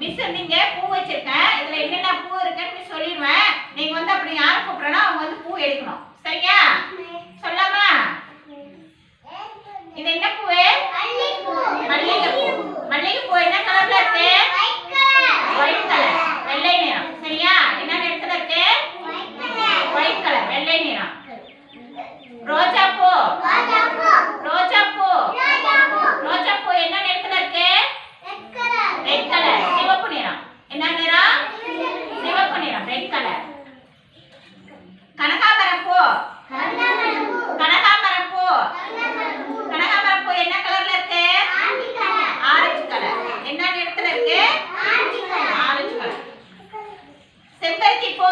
Miss நீங்க பூ வச்சிருக்கேன் இதுல என்னென்ன பூ இருக்குன்னு மிஸ் சொல்லிடுவேன் நீங்க வந்து அப்படி யாரை கூப்பிடுறனா அவங்க வந்து பூ எடுக்கணும். சரியா? சொல்லாமா? இது என்ன பூவு மல்லிகைப்பூ. மல்லிகைப்பூ என்ன கலர்ல இருக்கு? ஒயிட் கலர் வெள்ளை நிறம். சரியா? என்ன நிறத்துல இருக்கு? ஒயிட் கலர் வெள்ளை நிறம். ரோஜா பூ ரோஜா பூ ரோஜா பூ என்ன நிறத்துல இருக்கு ரெட் கலர் சிவப்பு நிறம் என்ன நிறம் சிவப்பு நிறம் ரெட் கலர் கனகாம்பரம் பூ கனகாம்பரம் பூ கனகாம்பரம் பூ என்ன கலர்ல இருக்கு ஆரஞ்சு கலர் என்ன நிறத்துல இருக்கு ஆரஞ்சு கலர் செம்பருத்தி பூ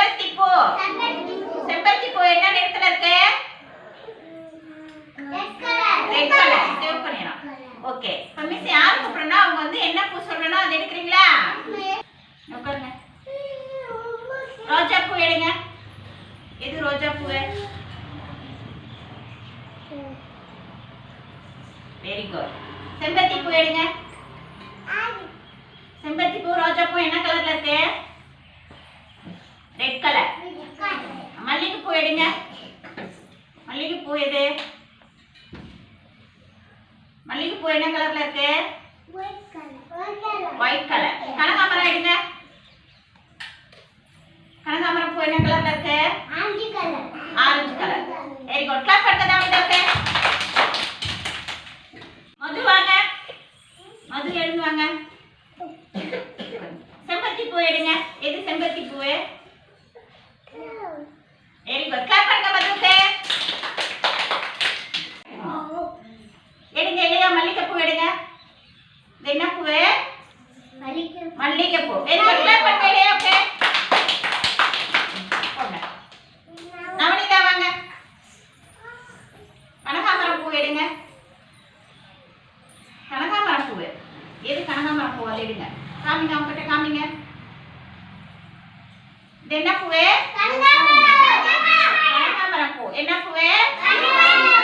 செம்பருத்தி பூ செம்பருத்தி பூ என்ன நிறத்துல இருக்கு? ரெட் கலர் சிவப்பு நிறம். ஓகே இப்போ மிஸ் யார் கூப்பிடுறனா அவங்க வந்து என்ன பூ சொல்லணும் அது எடுக்கிறீங்களா? உட்காருங்க ரோஜா பூ எடுங்க. எது ரோஜா பூ வெரி குட் செம்பருத்தி பூ எடுங்க. செம்பருத்தி பூ ரோஜா பூ என்ன கலர்ல இருக்கு ரெட் கலர் மல்லிகை பூ எடுங்க மல்லிகை பூ எது? மல்லிகை பூ என்ன கலர்ல இருக்கு? ஒயிட் கலர் கனகாம்பரம் எடுங்க. கனகாம்பரம் பூ என்ன கலர்ல இருக்கு? Orange colour very good class பண்ணுறதா வந்து மது வாங்க. மது எழுந்து வாங்க. செம்பருத்தி பூ எடுங்க. எது செம்பருத்தி பூ? வெரி குட் கிளாஸ் பண்ணுங்க மதுக்கு எடுங்க இல்லையா மல்லிகைப்பூ எடுங்க. இது என்ன பூ? மல்லிகைப்பூ. வெரி குட் கிளாஸ் பண்ணுங்க இல்லையா ஓகே. நவனிதா வாங்க. கனகாமரம் பூ எடுங்க. கனகாமரம் பூ. எது கனகாமரம் பூ? அது எடுங்க. காமிங்க அவங்ககிட்ட காமிங்க. இது என்ன பூவு கனகாமரம் பூ என்ன பூவு